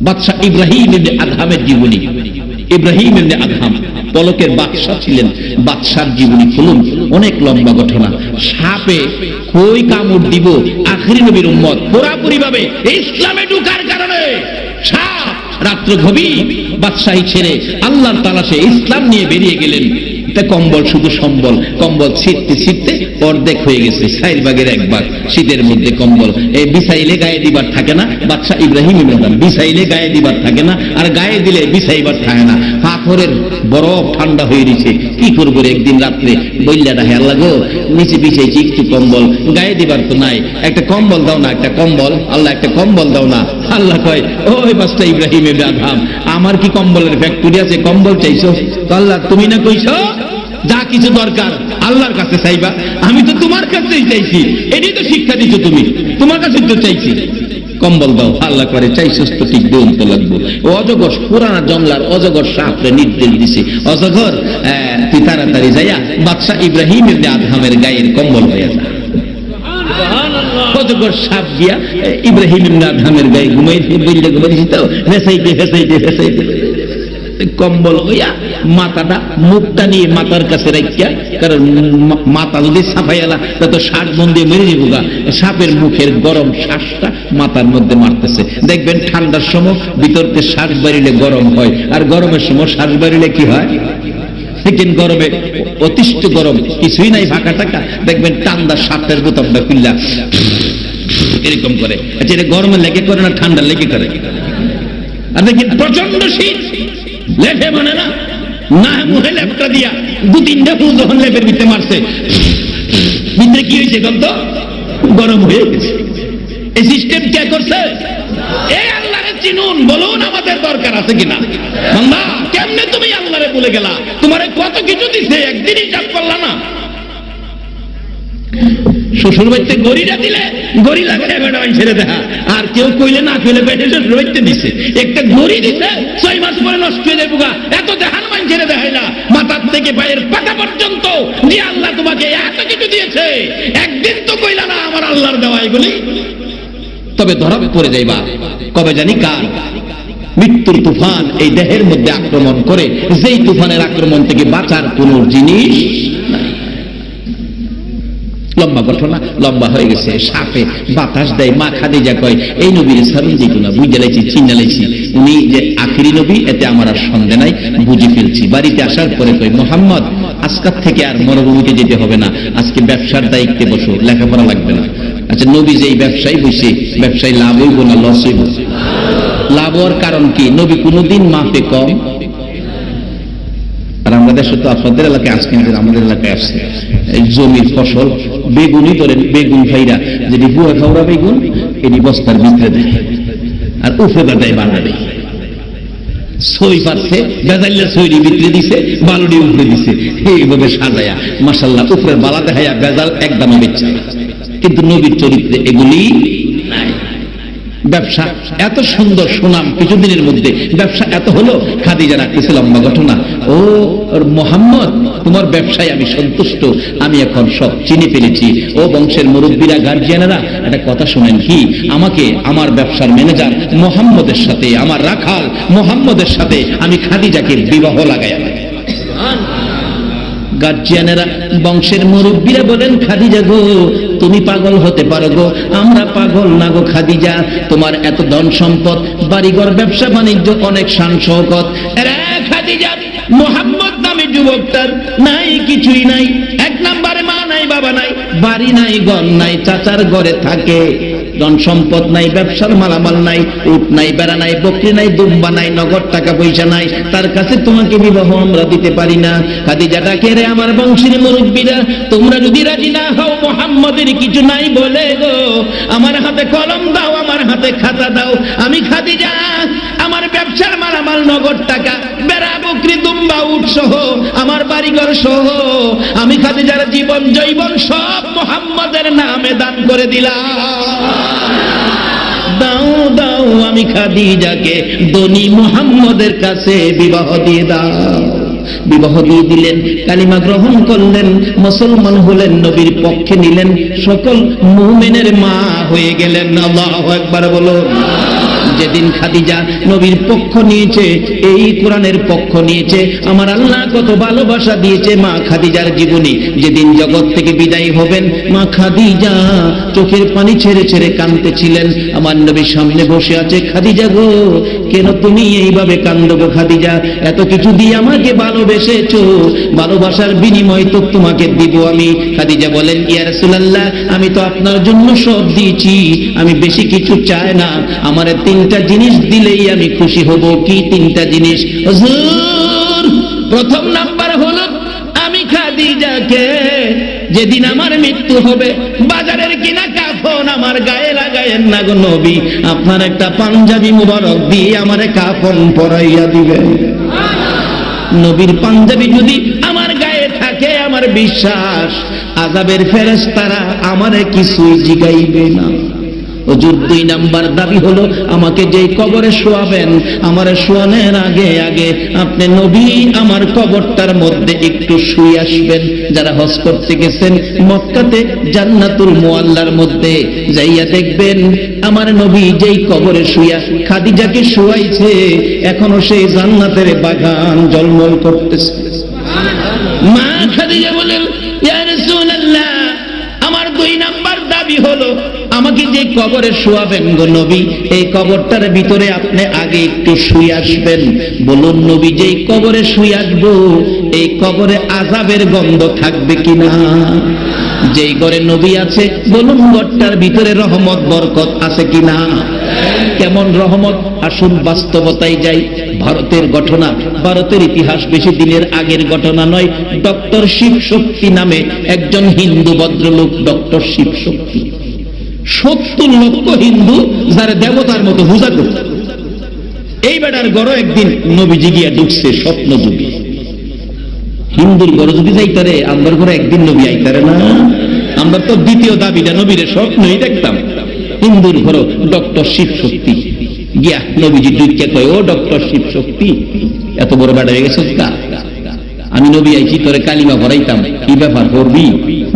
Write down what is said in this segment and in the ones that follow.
বাদশাহ ইব্রাহিম ইবনে আদহামের জীবনী। ইব্রাহিম ইবনে আদহাম পলকের বাদশাহ ছিলেন। বাদশার জীবনী খুলুন। অনেক লম্বা ঘটনা। সাপে কই কামড় দিব আখরি নবীর উম্মত পুরাপুরি ভাবে ইসলামে ঢুকার কারণে। সাপ রাত্র গভীর বাদশাহী ছেড়ে আল্লাহর তালাশে ইসলাম নিয়ে বেরিয়ে গেলেন। এটা কম্বল শুধু সম্বল, কম্বল ছিটতে ছিটতে অর্ধেক হয়ে গেছে সাইর বাগের একবার, শীতের মধ্যে কম্বল। এই বিছাইলে গায়ে দিবার থাকে না বাচ্চা ইব্রাহিম ইমরান, বিছাইলে গায়ে দিবার থাকে না, আর গায়ে দিলে বিছাইবার থাকে না। পাথরের বরফ ঠান্ডা হয়ে গেছে কি করব একদিন রাত্রে? বললা রাহে আল্লাহ গো, নিচে বিছাইছি একটু কম্বল, গায়ে দিবার তো নাই। একটা কম্বল দাও না, একটা কম্বল, আল্লাহ একটা কম্বল দাও না। আল্লাহ কয়, ওই বাচ্চা ইব্রাহিম ইব্রাহাম আমার কি কম্বলের ফ্যাক্টরি আছে, কম্বল চাইছো? তো আল্লাহ, তুমি না কইছো? যা কিছু দরকার আল্লাহর কাছে চাইবা। আমি তো তোমার কাছেই চাইছি। এটাই তো শিক্ষা দিচ্ছ তুমি। তোমার কাছে তো চাইছি। কম্বল দাও, আল্লাহ করে চাইছিস তো ঠিক দেউন তো লাগবো অজগর, পুরানা জমলার অজগর সাপরে নির্দেশ দিছে। অজগর তুই তাড়াতাড়ি যাইয়া বাদশাহ ইব্রাহিম আদহামের গায়ের কম্বল হয়ে যা। অজগর সাপ গিয়া ইব্রাহিম আদহামের গায়ে ঘুমাইছে বইলে ঘুমাইছি তো? ফেসাইতে ফেসাইতে ফেসাইতে কম্বল হইয়া মাথাটা মুখটা নিয়ে মাথার কাছে রাখিয়া কারণ মাথা যদি সাফাইয়ালা তা তো শ্বাস বন্ধে মেরে যাব গা। সাপের মুখের গরম শ্বাসটা মাথার মধ্যে মারতেছে। দেখবেন ঠান্ডার সময় ভিতরতে শ্বাস বাড়িলে গরম হয়, আর গরমের সময় শ্বাস বাড়িলে কি হয়? সেকেন্ড গরমে অতিষ্ঠ গরম, কিছুই নাই ফাঁকা টাকা। দেখবেন ঠান্ডা সাপের বোতামটা খুললা, এরকম করে। আচ্ছা এটা গরমে লেগে করে না ঠান্ডা লেগে করে? আর দেখি প্রচণ্ড শীত। লেফে মানে না না মুখে লেপটা দিয়া, দু তিনটা ফুল যখন লেপের ভিতরে মারছে, ভিতরে কি হয়েছে গন্ত? গরম হয়ে গেছে। এই সিস্টেম কে করছে? এই চিনুন, বলুন আমাদের দরকার আছে কিনা। তুমি বলে তোমারে কত কিছু দিছে, একদিনই চাপ করলা না। শ্বশুর বাড়িতে গড়িটা দিলে গড়ি লাগালে বেটা বাড়ি ছেড়ে দেখা আর কেউ কইলে না কইলে বেটে শ্বশুর বাড়িতে দিছে। একটা গড়ি দিছে, ছয় মাস পরে নষ্ট হয়ে যাবে গা। এত দেহান মান ছেড়ে দেখাই না। মাথার থেকে পায়ের পাতা পর্যন্ত যে আল্লাহ তোমাকে এত কিছু দিয়েছে। একদিন তো কইলা না আমার আল্লাহর দেওয়া এগুলি। তবে ধরা পড়ে যাইবা। কবে জানি কার? মৃত্যুর তুফান এই দেহের মধ্যে আক্রমণ করে, যেই তুফানের আক্রমণ থেকে বাঁচার কোন জিনিস নাই। লম্বা ঘটনা লম্বা হয়ে গেছে, সাপে বাতাস দেয়, মা খাদিজা কয়, এই নবীর সারণ যেত না বুঝে লাইছি, চিন্তা লাইছি। উনি যে আখিরি নবী, এতে আমার আর সন্দেহ নাই, বুঝে ফেলছি। বাড়িতে আসার পরে কই মোহাম্মদ, আজকার থেকে আর মরুভূমিতে যেতে হবে না, আজকে ব্যবসার দায়িত্বে বসো, লেখাপড়া লাগবে না। আচ্ছা নবী যে ব্যবসায় বসে ব্যবসায় লাভ হইব না, লস হইব? লাভ হওয়ার কারণ কি? নবী কোনোদিন মাপে কম আর দেশে তো আপনাদের এলাকায় আজকে আমাদের আমাদের এলাকায় আসছে। এই জমির ফসল, বেগুনই ধরেন, বেগুন ভাইরা যেটি বুয়া খাওয়া বেগুন এটি বস্তার ভিতরে দেয়। আর উফেদা দেয় বাঙালি সই সইরি ভিতরে দিছে বালুডি উপরে দিছে। এইভাবে সাজায়া বালা দেখাইয়া বেজাল একদমই বেচছে কিন্তু নবীর চরিত্রে এগুলি নাই। ব্যবসা এত সুন্দর সুনাম কিছুদিনের মধ্যে। ব্যবসা এত হলো খাদিজা রাখতেছে লম্বা ঘটনা। ও মোহাম্মদ, তোমার ব্যবসায় আমি সন্তুষ্ট। আমি এখন সব চিনে ফেলেছি। ও বংশের মুরব্বীরা গার্জিয়ানেরা একটা কথা শুনেন কি? আমাকে আমার ব্যবসার ম্যানেজার মোহাম্মদের সাথে, আমার রাখাল মোহাম্মদের সাথে আমি খাদিজাকে বিবাহ লাগাই গার্জিয়ানেরা, বংশের মুরব্বীরা বলেন, খাদিজা গো, তুমি পাগল হতে পারো গো। আমরা পাগল না গো খাদিজা। তোমার এত ধন সম্পদ, বাড়িঘর, ব্যবসা, বাণিজ্য, অনেক শান শৌকত খাদিজা, মোহাম্মদ নামে যুবকটার নাই, কিছুই নাই। এক নম্বরে মা নাই, বাবা নাই, বাড়ি নাই, ঘর নাই, চাচার ঘরে থাকে। ধন সম্পদ নাই, ব্যবসার মালামাল নাই উট নাই, বেড়া নাই, বকরি নাই, দুম্বা নাই, নগদ টাকা পয়সা নাই, তার কাছে তোমাকে বিবাহ আমরা দিতে পারি না। খাদিজাটা রে আমার বংশের মুরব্বীরা, তোমরা যদি রাজি না হও, মোহাম্মদের কিছু নাই বলে গো। আমার হাতে কলম দাও, আমার হাতে খাতা দাও। আমি খাদিজা, আমার ব্যবসার মালামাল, নগদ টাকা, বেড়া বকরি দুম্বা সহ, আমার বাড়িঘর সহ, আমি খাদিজার জীবন জৈবন সব মোহাম্মদের নামে দান করে দিলাম। দাও দাও, আমি খাদিজাকে দনি মোহাম্মদের কাছে বিবাহ দিয়ে দাও। বিবাহ দিয়ে দিলেন, কালিমা গ্রহণ করলেন, মুসলমান হলেন, নবীর পক্ষে নিলেন, সকল মুমেনের মা হয়ে গেলেন। আল্লাহ একবার বলো যেদিন খাদিজা নবীর পক্ষ নিয়েছে, এই কোরআনের পক্ষ নিয়েছে, আমার আল্লাহ কত ভালোবাসা দিয়েছে মা খাদিজার জীবনী। যেদিন জগৎ থেকে বিদায় হবেন, মা খাদিজা চোখের পানি ছেড়ে ছেড়ে কাঁদতেছিলেন। আমার নবীর সামনে বসে আছে, খাদিজা গো, কেন তুমি এইভাবে কান্দ গো খাদিজা? এত কিছু দিয়ে আমাকে ভালোবেসেছো। ভালোবাসার বিনিময় তো তোমাকে দিব আমি। খাদিজা বলেন, ইয়া রাসূলুল্লাহ, আমি তো আপনার জন্য সব দিয়েছি। আমি বেশি কিছু চাই না। আমার তিনটা জিনিস দিলেই আমি খুশি হব। কি তিনটা জিনিস? প্রথম নাম্বার হলো, আমি খাদিজাকে যেদিন আমার মৃত্যু হবে, বাজারের কিনা কাফন আমার গায়ে লাগায়েন না গো নবী। আপনার একটা পাঞ্জাবি মুবারক দিয়ে আমারে কাফন পরাইয়া দিবেন। নবীর পাঞ্জাবি যদি আমার গায়ে থাকে, আমার বিশ্বাস, আজাবের ফেরেশতারা আমারে কিছুই জিগাইবে না। হুজুর, দুই নাম্বার দাবি হলো, আমাকে কবরে শোয়াবেন, আমার আগে আগে আপনি নবী আমার কবরটার মধ্যে একটু শুয়ে আসবেন। যারা হজ করতে গেছেন, মক্কাতে জান্নাতুল মুআল্লার মধ্যে যাইয়া দেখবেন, আমার নবী যেই কবরে শুয়া খাদিজাকে শুয়াইছে, এখনও সেই জান্নাতের বাগান জলমল করতেছে। মা খাদিজা বলেন যে কবরে শোয়াবেন গো নবী। এই কবরটার ভিতরে আপনি আগে একটু শুয়ে আসবেন। বলুন নবী, যেই কবরে শুয়ে আসব, এই কবরে আজাবের গন্ধ থাকবে কিনা? যেই ঘরে নবী আছে, বলুন ঘরটার ভিতরে রহমত, বরকত আছে কিনা? কেমন রহমত? আসুন বাস্তবতায় যাই। ভারতের ঘটনা, ভারতের ইতিহাস বেশি দিনের আগের ঘটনা নয়। ডক্টর শিব শক্তি নামে একজন হিন্দু ভদ্রলোক, ডক্টর শিব শক্তি সত্তর লক্ষ হিন্দু যারা দেবতার মতো পূজা করত এই বেটার গড় একদিন নবীজি গিয়া ঢুকছে স্বপ্ন যুগে। হিন্দুর গড় যদি যাইতারে আমার ঘরে একদিন নবী আইতারে না? আমরা তো দ্বিতীয় দাবিটা নবীরে স্বপ্নই দেখতাম। হিন্দুর ঘর ডক্টর শিব শক্তি গিয়া নবীজি দুইকে কয়, ও ডক্টর শিব শক্তি এত বড় বেটা হয়ে গেছে আমি নবী আইছি, তোরে কালিমা ভরাইতাম কি ব্যাপার করবি?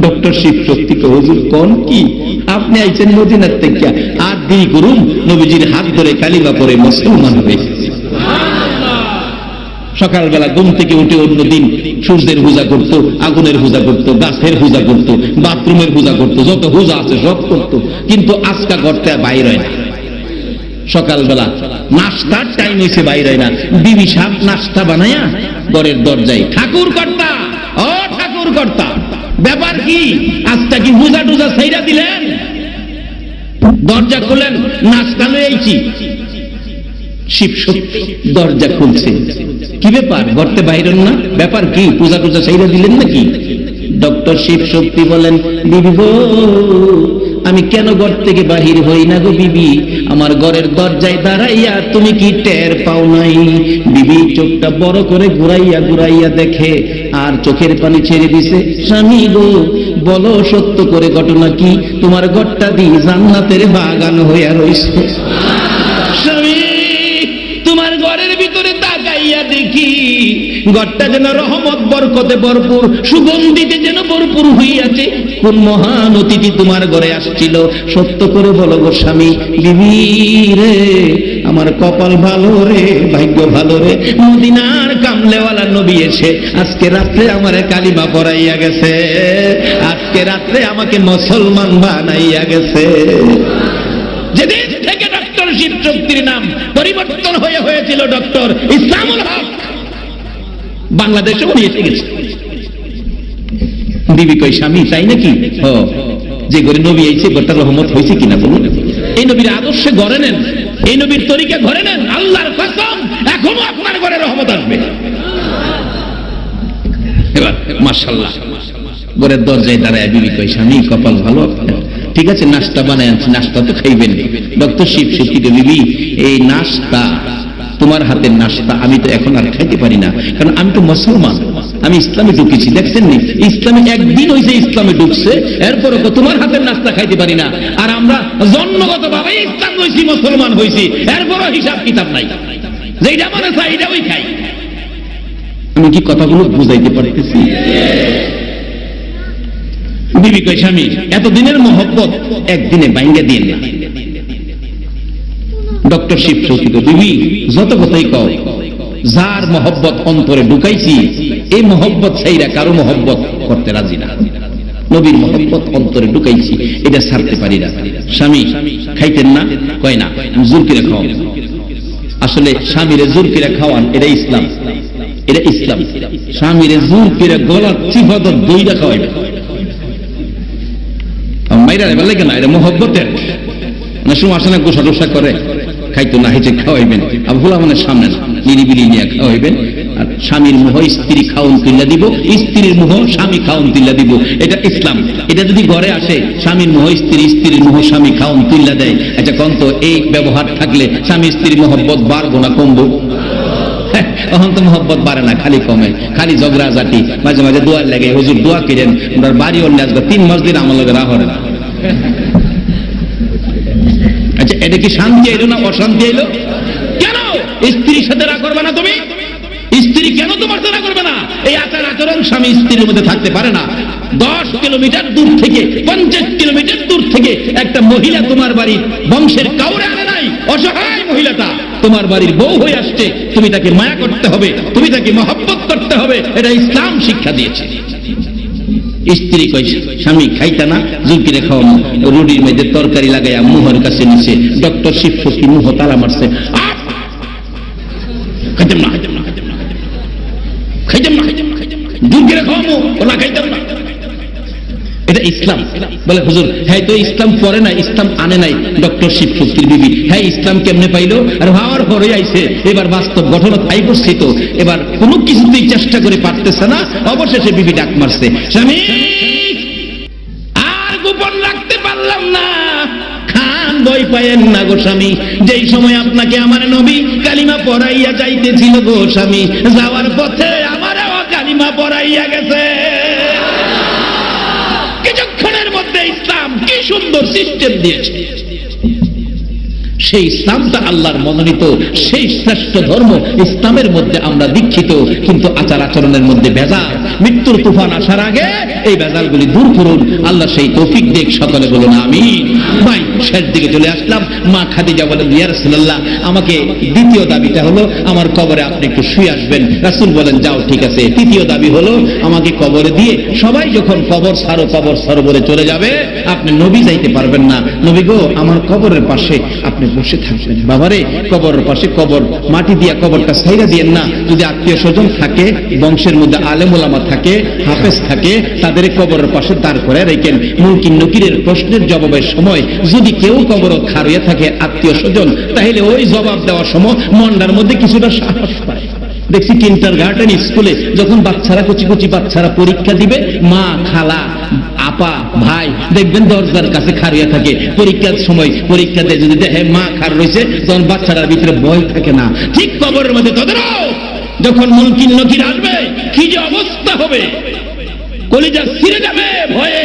ডক্টর শিব শক্তি কে হুজুর, কোন কি? আপনি আইছেন মদিনার থেকে। আর দেরি করুন, নবীজির হাত ধরে কালিমা পরে মুসলমান হয়েছে সকালবেলা ঘুম থেকে উঠে অন্য দিন সূর্যের পূজা করত, আগুনের পূজা করত, গাছের পূজা করত, বাথরুমের পূজা করত, যত পূজা আছে সব করত। কিন্তু আজকা করতে আর বাইর হয় না। সকালবেলা নাস্তার টাইম হয়েছে বাইর হয় না। বিবি সাপ নাস্তা বানায়া ঘরের দরজায় ঠাকুর কর্তা ও ঠাকুর কর্তা ব্যাপার কি? আজটা কি পূজা টুজা সেইরা দিলেন? দরজা খুলেন নাস্তা লয়েছি শিব শক্তি দরজা খুলছে। কি ব্যাপার? গর্তে বাইরেন না? ব্যাপার কি? পূজা টুজা সেইরা দিলেন নাকি? ডক্টর শিব শক্তি বলেন, বিবি আমি কেন ঘর থেকে বাহির হই না গো বিবি? আমার ঘরের দরজায় দাঁড়াইয়া তুমি কি টের পাও নাই? বিবি চোখটা বড় করে ঘুরাইয়া ঘুরাইয়া দেখে আর চোখের পানি ছেড়ে দিছে। স্বামী গো, বলো সত্য করে ঘটনা কি? তোমার ঘরটা দিয়ে জান্নাতের বাগান হইয়া ভরপুর, সুগন্ধিতে যেন ভরপুর হইয়াছে। কোন তোমার ঘরে আসছিল? সত্য করে বলো গো স্বামী রে, আমার কপাল ভালো রে, ভাগ্য ভালো রে মদিনার কামলেওয়ালা নবী এসে, আজকে রাত্রে আমারে কালিমা পড়াইয়া গেছে। আজকে রাত্রে আমাকে মুসলমান বানাইয়া গেছে। যেদিন থেকে ডক্টর শিব শক্তির নাম পরিবর্তন হয়ে হয়েছিল ডক্টর ইসলামুল হক বাংলাদেশে উনি এসে গেছে। বিবি কই স্বামী, তাই নাকি? যে ঘরে নবী গোটা রহমত হয়েছে কিনা বলুন। এই নবীর আদর্শে গড়ে নেন, এই নবীর তরিকা ঘরে নেন, আল্লাহর কসম, এখনও আপনার ঘরে রহমত আসবে। ঘরের দরজায় দাঁড়ায় বিবি কপাল ভালো। ঠিক আছে, নাস্তা বানায় নাস্তা তো খাইবেন ডক্টর শিব বিবি, এই নাস্তা, তোমার হাতের নাস্তা আমি তো এখন আর খাইতে পারি না। কারণ আমি তো মুসলমান, আমি ইসলামে ঢুকেছি, দেখছেন নি? ইসলামে একদিন হয়েছে ইসলামে ঢুকছে, এরপরও তো তোমার হাতের নাস্তা খাইতে পারি না। আর আমরা জন্মগত ভাবে ইসলাম হয়েছি মুসলমান হয়েছি এরপরও হিসাব কিতাব নাই। যেটা মানে চাই এটাই খাই। আমি কি কথাগুলো বুঝাইতে পারতেছি বিবি কই স্বামী, এতদিনের মহব্বত একদিনে বাইঙ্গা দিয়ে না। ডক্টর শিব চৌকিত বিবি, যত কথাই কও, যার মহব্বত অন্তরে ঢুকাইছি এই মহব্বত সেইরা কারও মহব্বত করতে রাজি না। নবীর মহব্বত অন্তরে ঢুকাইছি, এটা ছাড়তে পারি না। স্বামী, খাইতেন না? কয় না জোর করে খাও আসলে স্বামীরে জোর করে খাওয়ান এটা ইসলাম। এটা ইসলাম। স্বামীরে জোর করে গলা চিফত দইটা খাওয়াইবে। মাইরা এবার লাগে না, এটা মহব্বতের। সময় আসে না গোসা টোসা করে, খাইতো না হেঁটে খাওয়াইবেন। আর মানে সামনে নিরিবিলি নিয়ে খাওয়াইবেন। আর স্বামীর স্ত্রী খাওন তুল্লা দিব, স্ত্রীর মোহ স্বামী খাওন তুল্লা দিব। এটা ইসলাম। এটা যদি ঘরে আসে, স্বামীর মোহ স্ত্রী, স্ত্রীর মোহ স্বামী খাওন তুল্লা দেয়। এটা কন্ত, এই ব্যবহার থাকলে স্বামী স্ত্রীর মহব্বত বাড়বো না, কমবো? তখন তো মহব্বত বাড়ে না, খালি কমে, খালি ঝগড়া জাতি মাঝে মাঝে দোয়ার লাগে, হুজুর দোয়া কিরেন ওনার বাড়ি অন্য আসবে তিন মাস দিন আমার লগে রাহ না। আচ্ছা এটা কি শান্তি এলো না অশান্তি এলো? কেন? স্ত্রীর সাথে রাগ করবে না তুমি? স্ত্রী কেন তোমার রাগ করবে না? এই আচার আচরণ স্বামী স্ত্রীর মধ্যে থাকতে পারে না। দশ কিলোমিটার দূর থেকে, পঞ্চাশ কিলোমিটার দূর থেকে একটা মহিলা তোমার বাড়ির বংশের কাউরে আনে নাই? অসহায় মহিলাটা। তোমার বাড়ির বউ হয়ে আসছে, তুমি তাকে মায়া করতে হবে, তুমি তাকে মহব্বত করতে হবে, এটা ইসলাম শিক্ষা দিয়েছে। স্ত্রী কইছে স্বামী, খাইতা না, জুলকিরে খাওয়ানো রুটির মধ্যে তরকারি লাগাইয়া মুহর কাছে নিছে। ডক্টর শিব শক্তি মুহ তালা মারছে! খাইতাম না খাইতাম না খাইতাম না। খাইতাম না খাইতাম না খাইতাম না। জুলকিরে খাওয়ামো, ওলা খাইতাম না। এটা ইসলাম। বলে, হুজুর হ্যাঁ তো ইসলাম পরে না ইসলাম আনে নাই, ডক্টর শিব শক্তির বিবি হ্যাঁ ইসলাম কেমনে পাইলো? আর হওয়ার পরে আইছে। এবার বাস্তব ঘটনা তাই করছি তো। এবার কোনো কিছুতেই চেষ্টা করে পারতেছে না। অবশেষে বিবি ডাক মারছে, স্বামী, আর গোপন রাখতে পারলাম না। খান বই পায়েন না গো যেই সময় আপনাকে আমার নবী কালিমা পড়াইয়া যাইতেছিল গো যাওয়ার পথে আমারও কালিমা পড়াইয়া গেছে। সুন্দর সিস্টেম দিয়েছে। সেই ইসলামটা আল্লাহর মনোনীত, সেই শ্রেষ্ঠ ধর্ম ইসলামের মধ্যে আমরা দীক্ষিত। কিন্তু আচার আচরণের মধ্যে ভেজাল। মৃত্যুর তুফান আসার আগে এই ভেজালগুলি দূর করুন। আল্লাহ সেই তৌফিক দেখ সকলে বলুন আমি ভাই, শেষ দিকে চলে আসলাম। মা খাদিজা বলেন, ইয়া রাসূলুল্লাহ, আমাকে দ্বিতীয় দাবিটা হলো, আমার কবরে আপনি একটু শুয়ে আসবেন। রাসূল বলেন, যাও, ঠিক আছে। তৃতীয় দাবি হলো, আমাকে কবরে দিয়ে সবাই যখন কবর সারো কবর সরোবরে চলে যাবে, আপনি নবী যাইতে পারবেন না। নবী গো, আমার কবরের পাশে আপনি বসে থাকবেন। বাবারে, কবর, পাশে কবর, মাটি দিয়া কবরটা সাইরা দিয়েন না। যদি আত্মীয় স্বজন থাকে, বংশের মধ্যে আলেমোলামা থাকে, হাফেজ থাকে, তাদের কবরের পাশে দাঁড় করে রেখেন। মুমকিন নকিরের প্রশ্নের জবাবের সময় যদি কেউ কবর খারিয়ে থাকে আত্মীয় স্বজন, তাহলে ওই জবাব দেওয়ার সময় মন্ডার মধ্যে কিছুটা সাহস পায়। দেখছি কিন্টার গার্ডেন স্কুলে যখন বাচ্চারা কুচি কুচি বাচ্চারা পরীক্ষা দিবে, মা, খালা, আপা, ভাই, দেখবেন দরজার কাছে খারিয়া থাকে। পরীক্ষার সময় পরীক্ষা দেয়, যদি দেখে মা খার রয়েছে, তখন বাচ্চাটার ভিতরে ভয় থাকে না। ঠিক কবরের মধ্যে তাদেরও যখন মুলকিন নকির আসবে, কি যে অবস্থা হবে? কলিজা ছিঁড়ে যাবে ভয়ে।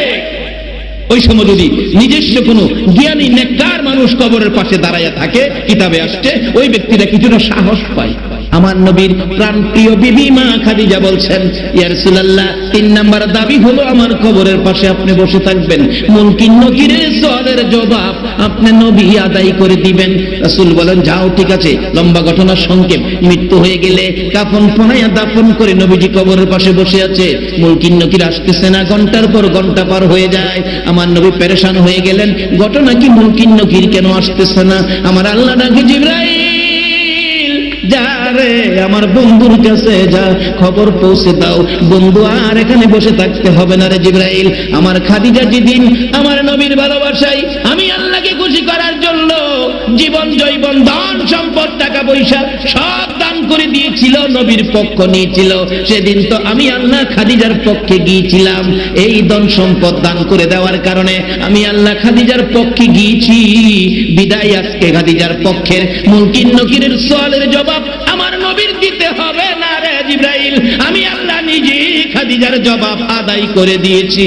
ওই সময় যদি নিজস্ব কোনো জ্ঞানী, নেককার মানুষ কবরের পাশে দাঁড়াইয়া থাকে, কিতাবে আসছে, ওই ব্যক্তিরা কিছুটা সাহস পায়। আমার নবীর প্রাণ প্রিয় বিবি মা খাদিজা বলছেন, ইয়া রাসূলুল্লাহ, তিন নাম্বার দাবি হলো আমার কবরের পাশে আপনি বসে থাকবেন। মুনকিন নকিরের সওয়ালের জবাব আপনি নবী আদায় করে দিবেন। রাসূল বলেন, যাও, ঠিক আছে, লম্বা ঘটনা, সংক্ষেপ। মৃত্যু হয়ে গেলে কাফন পনাইয়া দাফন করে নবীজি কবরের পাশে বসে আছে। মুলকিন নকির আসতেছে না, ঘণ্টার পর ঘণ্টা পার হয়ে যায়। আমার নবী পেরেশান হয়ে গেলেন। ঘটনা কি মুলকিন নকির কেন আসতেছে না? আমার আল্লাহ নাকি জিব্রাইল যা আমার বন্ধুর কাছে যা, খবর পৌঁছে দাও। বন্ধু, আর এখানে বসে থাকতে হবে না রে জিব্রাইল। আমার খাদিজা জিদিন আমার নবীর ভালোবাসাই আমি আল্লাহকে খুশি করার জন্য জীবন জৈবন ধন, সম্পদ, টাকা, পয়সা সব করে দিয়েছিল, নবীর পক্ষ নিয়েছিল। সেদিন তো আমি আল্লাহ খাদিজার পক্ষে গিয়েছিলাম। এই ধন সম্পদ দান করে দেওয়ার কারণে আমি আল্লাহ খাদিজার পক্ষে গিয়েছি। বিদায় আজকে খাদিজার পক্ষের। মুলকিন নকিরের সোয়ালের জবাব আমার নবীর দিতে হবে না রে জিব্রাইল। আমি আল্লাহ নিজে খাদিজার জবাব আদায় করে দিয়েছি।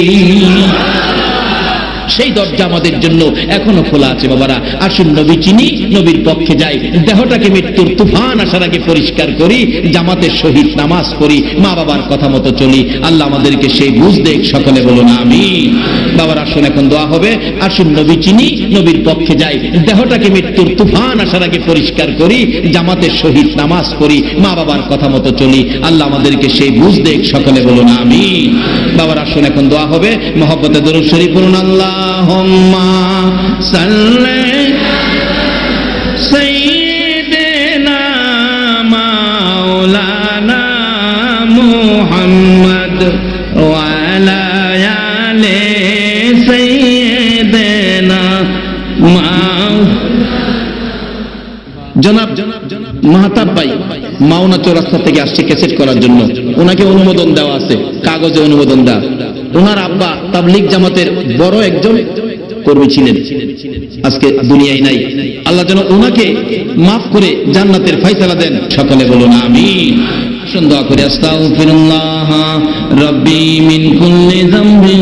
সেই দরজা আমাদের জন্য এখনও খোলা আছে, বাবারা। আসুন, নবী চিনি, নবীর পক্ষে যাই। দেহটাকে মৃত্যুর তুফান আসার আগে পরিষ্কার করি, জামাতের সহিত নামাজ পড়ি মা বাবার কথা মতো চলি। আল্লাহ আমাদেরকে সেই বুঝ দেখ, সকলে বলুন আমি বাবার, আসুন, এখন দোয়া হবে। আসুন, নবী চিনি, নবীর পক্ষে যাই। দেহটাকে মৃত্যুর তুফান আসার আগে পরিষ্কার করি, জামাতের সহিত নামাজ পড়ি মা বাবার কথা মতো চলি। আল্লাহ আমাদেরকে সেই বুঝ দেখ, সকলে বলুন আমি বাবার, আসুন, এখন দোয়া হবে। মহব্বতে দরুদ শরীফ বলুন আল্লাহ। জনাব মাহাতাব ভাই মাওনা চৌরাস্তা থেকে আসছে ক্যাসেট করার জন্য ওনাকে অনুমোদন দেওয়া আছে কাগজে অনুমোদন দেওয়া ওনার আব্বা তাবলিক জামাতের বড় একজন কর্মী ছিলেন। আজকে দুনিয়ায় নাই। আল্লাহ যেন ওনাকে মাফ করে জান্নাতের ফাইসালা দেন। সকলে বলুন আমি আসুন দোয়া করে, আস্তাগফিরুল্লাহ, রব্বি মিন কুল্লি যামবিন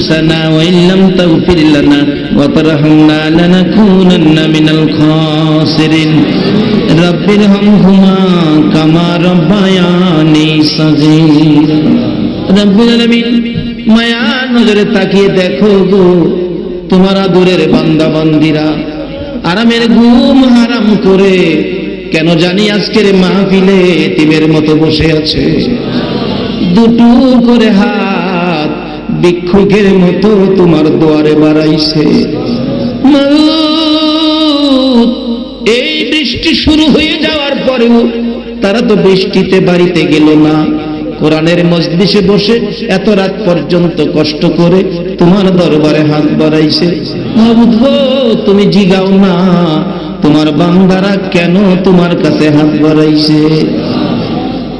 أنفسنا وإن لم تغفر لنا وترحمنا لنكونن من الخاسرين رب ارحمهما كما ربياني صغيرا رب العالمين মায়া নজরে তাকিয়ে দেখো গো তোমার আদরের বান্দা বান্দিরা আরামের ঘুম হারাম করে কেন জানি আজকের মাহফিলে এতিমের মতো বসে আছে দুটো করে হাত ভিক্ষুকের মতো তোমার দুয়ারে বাড়াইছে। এই বৃষ্টি শুরু হয়ে যাওয়ার পরেও তারা তো বৃষ্টিতে বাড়িতে গেল না। কোরআনের মসজিদে বসে এত রাত পর্যন্ত কষ্ট করে তোমার দরবারে হাত বাড়াইছে। তুমি জিগাও না, তোমার বান্দারা কেন তোমার কাছে হাত বাড়াইছে?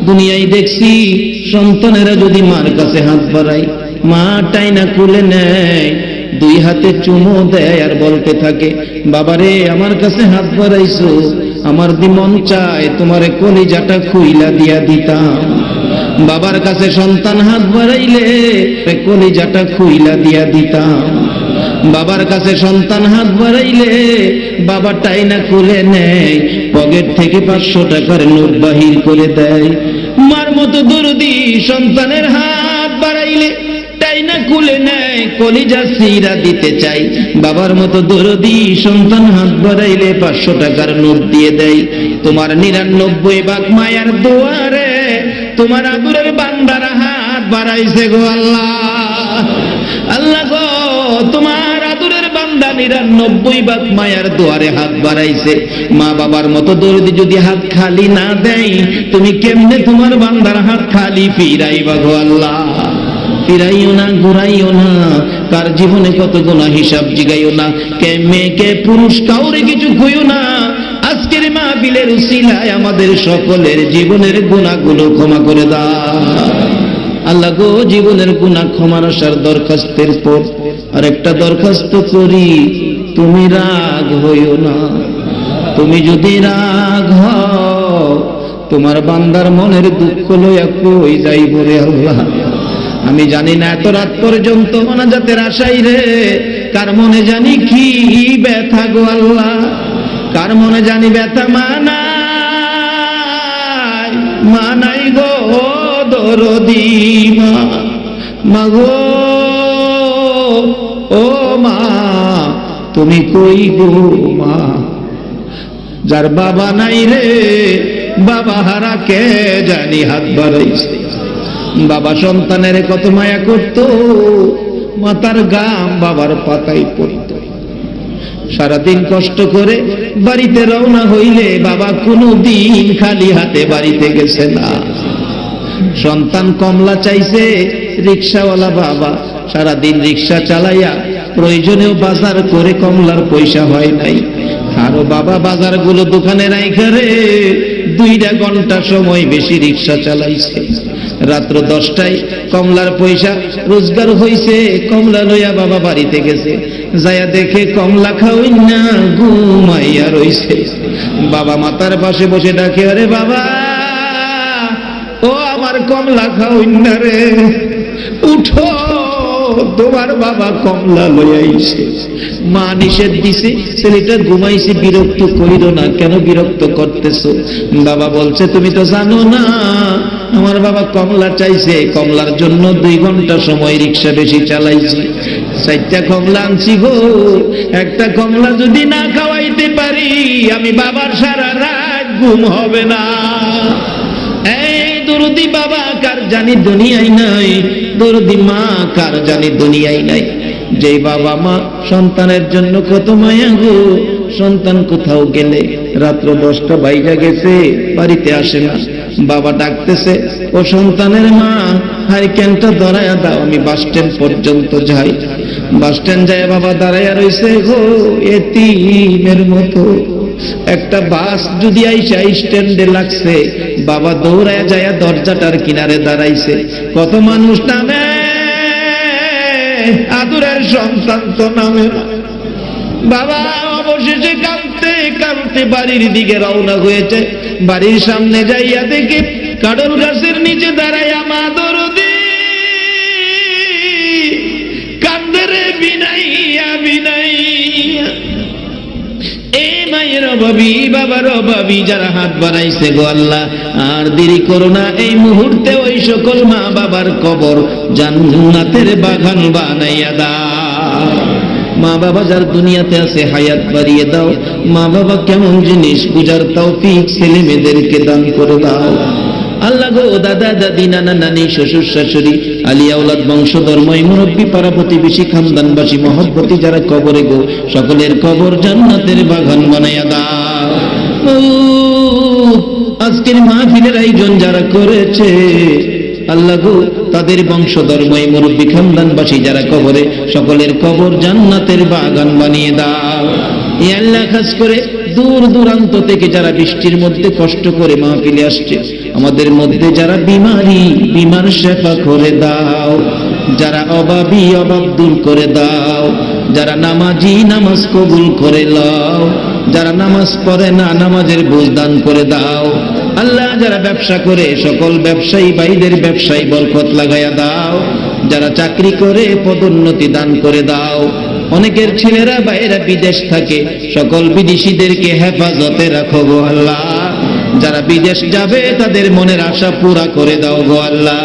দুনিয়ায় দেখছি সন্তানেরা যদি মার কাছে হাত বাড়ায় মা টাইনা কুলে নেয়। দুই হাতে চুমো দেয় আর বলতে থাকে, বাবারে, আমার কাছে হাত বাড়াইছো। আমার দি মন চায় তোমারে কলিজাটা খুইলা দিয়া দিতাম। বাবার কাছে সন্তান হাত বাড়াইলে কলিজাটা খুইলা দিয়া দিতাম। বাবার কাছে সন্তান হাত বাড়াইলে বাবা টাইনা খুলে নেয়। পকেট থেকে পাঁচশো টাকার নোট বাহির করে দেয়। মার মতো দরদি সন্তানের হাত বাড়াইলে টাইনা খুলে নেয় কলিজা সিরা দিতে চাই। বাবার মতো দরদি সন্তান হাত বাড়াইলে পাঁচশো টাকার নোট দিয়ে দেয় তোমার নিরানব্বই ভাগ মায়ার দুয়ারে, তোমার আদুরের বান্দারা হাত বাড়াইছে গো আল্লাহ। আল্লাহ গো, তোমার আদুরের বান্দা নিরানব্বই ভাগ মায়ার দুয়ারে হাত বাড়াইছে। মা বাবার মতো দরদি যদি হাত খালি না দেয়, তুমি কেমনে তোমার বান্দার হাত খালি ফিরাইবা গো আল্লাহ? ফিরাইও না, ঘুরাইও না। কার জীবনে কত গুণা হিসাব জিগাইও না। কে মেয়ে কে পুরুষ, কাউরে কিছু কইও না। আজকের মাহফিলের উসিলায় আমাদের সকলের জীবনের গুণাগুলো ক্ষমা করে দাও। আল্লাহ গো, জীবনের গুণা ক্ষমার আসার দরখাস্তের পর আর একটা দরখাস্ত করি। তুমি রাগ হইও না। তুমি যদি রাগ হও, তোমার বান্দার মনের দুঃখ লইয়া কই যাইব রে আল্লাহ? আমি জানি না এত রাত পর্যন্ত মোনাজাতের আশাই রে। কার মনে জানি কি ব্যথা গো আল্লাহ? কার মনে জানি ব্যথা মানাই মানাই গো দরদি মা। মাগো ও মা, তুমি কই গো মা? যার বাবা নাই রে, বাবা হারা কে জানি হাত বাড়াইছে? বাবা সন্তানের কত মায়া করত, মাতার গাম বাবার পাতায় পড়ত। সারাদিন কষ্ট করে বাড়িতে রওনা হইলে বাবা কোনো দিন খালি হাতে বাড়িতে গেছে না। সন্তান কমলা চাইছে রিক্সাওয়ালা বাবা, সারাদিন রিক্সা চালাইয়া প্রয়োজনেও বাজার করে কমলার পয়সা হয় নাই। আরও বাবা বাজারগুলো দোকানে রাইখা রে, দুইটা ঘণ্টা সময় বেশি রিক্সা চালাইছে। রাত্র দশটায় কমলার পয়সা রোজগার হইছে, কমলা লইয়া বাবা বাড়িতে গেছে। যায়া দেখে কমলা খাওই না ঘুমাইয়া রইছে। বাবা মাতার পাশে বসে ডাকে, আরে বাবা, ও আমার কমলা খাওই না রে, উঠো। তোমার বাবা কমলা লইয়াইছে মা নিষেধ দিছে, ছেলেটা ঘুমাইছে, বিরক্ত করিল না, কেন বিরক্ত করতেছ? বাবা বলছে, তুমি তো জানো না, আমার বাবা কমলা চাইছে, কমলার জন্য দুই ঘণ্টা সময় রিক্সা বেশি চালাইছি। চারটা কমলা আনছি গো, একটা কমলা যদি না খাওয়াইতে পারি, আমি বাবার সারা রাত ঘুম হবে না। দরদি বাবা, কার জানি দুনিয়ায় নাই? দরদি মা, কার জানি দুনিয়ায় নাই? যে বাবা মা, সন্তানের জন্য কত মায়া গো। সন্তান কোথাও গেলে রাত্র দশটা বাইজা গেছে, বাড়িতে আসে না। বাবা ডাকতেছে, ও সন্তানের মা হাই হারিকেনটা ধরায়া দাও, আমি বাস স্ট্যান্ড পর্যন্ত যাই। বাস স্ট্যান্ড যায় বাবা দাঁড়াইয়া রইছে গো, এতিমের মতো। একটা বাস যদি আইসা স্ট্যান্ডে লাগছে, বাবা দৌড়ায় যায় দরজাটার কিনারে দাঁড়াইছে। কত মানুষ নামে, আদুরের সন্তান তো নামে বাবা অবশেষে কাঁদতে কাঁদতে বাড়ির দিকে রওনা হয়েছে। বাড়ির সামনে যাইয়া দেখে কাডল গাছের নিচে দাঁড়াইয়া মা বাবার যারা হাত বাড়াইছে গো আল্লাহ। আর দেরি করো না, এই মুহূর্তে ওই সকল মা বাবার কবর জান্নাতের বাগান বানাইয়া দা মা বাবা যার দুনিয়াতে আছে, হায়াত বাড়িয়ে দাও। মা বাবা কেমন জিনিস বুঝার তৌফিক ছেলে মেয়েদেরকে দান করে দাও। আল্লাহ গো, দাদা, দাদি, নানা, নানি, শ্বশুর, শাশুড়ি আলিয়া ওলাদ বংশধর মই মুরব্বী পাড়া প্রতিবেশী খানদানবাসী, মহব্বতী যারা কবরে গো, সকলের কবর জান্নাতের বাগান বানাইয়া দাও। আজকের মাহফিলের আয়োজন যারা করেছে, আল্লাহ গো, তাদের বংশধর মই মুরব্বী খানদানবাসী যারা কবরে, সকলের কবর জান্নাতের বাগান বানিয়ে দাও। এ আল্লাহ, খাস করে দূর দূরান্ত থেকে যারা বৃষ্টির মধ্যে কষ্ট করে মা মাহফিলে আসছে, আমাদের মধ্যে যারা বিমারি, বিমার সেবা করে দাও, যারা অভাবী অভাব দূর করে দাও, যারা নামাজি, নামাজ কবুল করে লও, যারা নামাজ পড়ে না, নামাজের বোঝ দান করে দাও। আল্লাহ যারা ব্যবসা করে, সকল ব্যবসায়ী ভাইদের ব্যবসায়ী বরকত লাগাইয়া দাও, যারা চাকরি করে, পদোন্নতি দান করে দাও। অনেকের ছেলেরা বাইরে বিদেশ থাকে। সকল বিদেশিদেরকে হেফাজতে রাখো গো আল্লাহ। যারা বিদেশ যাবে, তাদের মনের আশা পুরা করে দাও গো আল্লাহ।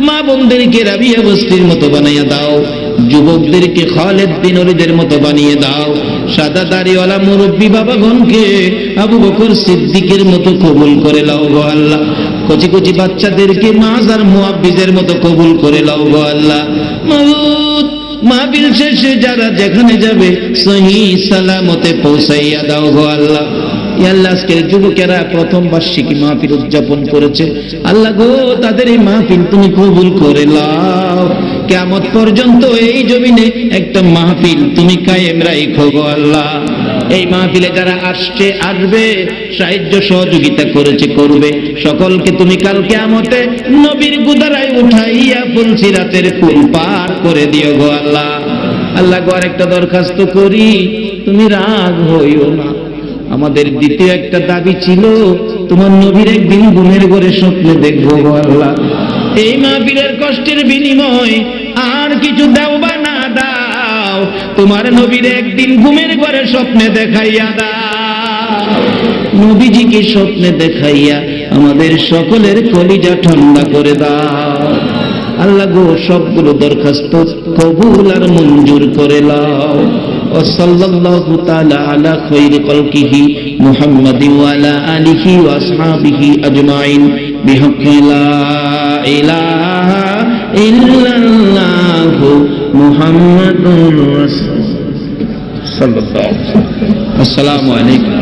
মা বোনদেরকে রাবিয়া বস্তির মতো বানাইয়া দাও। যুবকদেরকে খালেদ দিনরিদের মতো বানিয়ে দাও। সাদা দাড়িওয়ালা মুরব্বী বাবাগণকে আবু বকর সিদ্দিকের মতো কবুল করে লাও গো আল্লাহ। কচি কচি বাচ্চাদেরকে মাজার মুয়াব্বিজের মতো কবুল করে লাও গো আল্লাহ। মাহবিল শেষে যারা যেখানে যাবে, সহি সালামতে পৌঁছাইয়া দাও গো আল্লাহ। আল্লাহ আজকের যুবকেরা প্রথম বার্ষিকী মাহফিল উদযাপন করেছে। আল্লাহ গো, তাদের এই মাহফিল তুমি কবুল করে লাও কেমত পর্যন্ত এই জমিনে একটা মাহফিল তুমি কায়েম রাইখো গো আল্লাহ। এই মাহফিলে যারা আসছে, আসবে, সাহায্য সহযোগিতা করেছে, করবে। সকলকে তুমি কাল কেমতে নবীর গুদারায় উঠাইয়া ফুলসিরাতের ফুল পার করে দিও গো আল্লাহ। আল্লাহ গো একটা দরখাস্ত করি। তুমি রাগ হইও না। আমাদের দ্বিতীয় একটা দাবি ছিল, তোমার নবীর একদিন গুণের ঘরে স্বপ্নে দেখব গো আল্লাহ। এই মাহফিলের কষ্টের বিনিময় আর কিছু দাও বা না দাও তোমার নবীর একদিন ঘুমের ঘরে স্বপ্নে দেখাইয়া দাও নবীজিকে স্বপ্নে দেখাইয়া আমাদের সকলের কলিজা ঠান্ডা করে দাও আল্লাহ গো সবগুলো দরখাস্ত কবুল আর মঞ্জুর করে লাও وصلى الله تعالى على خير خلقه محمد وعلى آله وأصحابه أجمعين بحق لا إله إلا الله محمد رسول صلى الله عليه وسلم. السلام عليكم.